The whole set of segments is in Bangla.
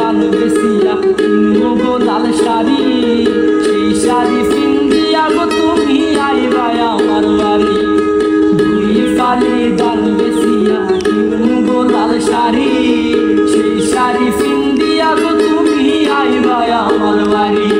ফালি বেসিয়া কিনবো লাল শাড়ি। সেই শাড়ি ফিন্দিয়া গো তুমি আইবাই আমার বাড়ি। দুই ফালি দান বেসিয়া কিনবো লাল শাড়ি। সেই শাড়ি ফিন্দিয়া গো তুমি আইবাই আমার বাড়ি।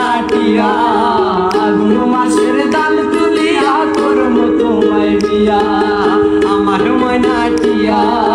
আমার ময়না টিয়া আগুন মাসের দাম তুলিয়া করমু তোমায় বিয়া আমার ময়না টিয়া।